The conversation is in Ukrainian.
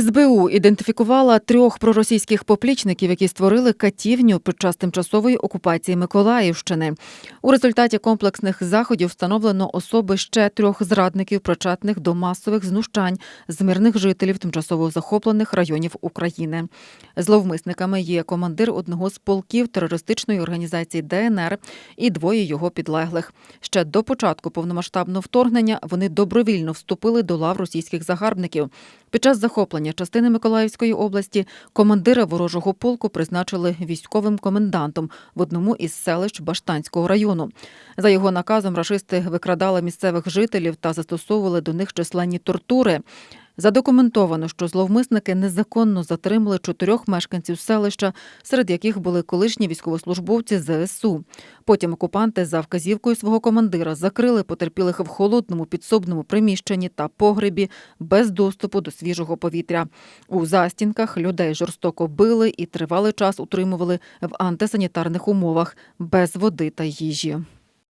СБУ ідентифікувала трьох проросійських поплічників, які створили катівню під час тимчасової окупації Миколаївщини. У результаті комплексних заходів встановлено особи ще трьох зрадників, причетних до масових знущань з мирних жителів тимчасово захоплених районів України. Зловмисниками є командир одного з полків терористичної організації ДНР і двоє його підлеглих. Ще до початку повномасштабного вторгнення вони добровільно вступили до лав російських загарбників. Під час захоплення частини Миколаївської області командира ворожого полку призначили військовим комендантом в одному із селищ Баштанського району. За його наказом рашисти викрадали місцевих жителів та застосовували до них численні тортури. Задокументовано, що зловмисники незаконно затримали чотирьох мешканців селища, серед яких були колишні військовослужбовці ЗСУ. Потім окупанти за вказівкою свого командира закрили потерпілих в холодному підсобному приміщенні та погребі без доступу до свіжого повітря. У застінках людей жорстоко били і тривалий час утримували в антисанітарних умовах без води та їжі.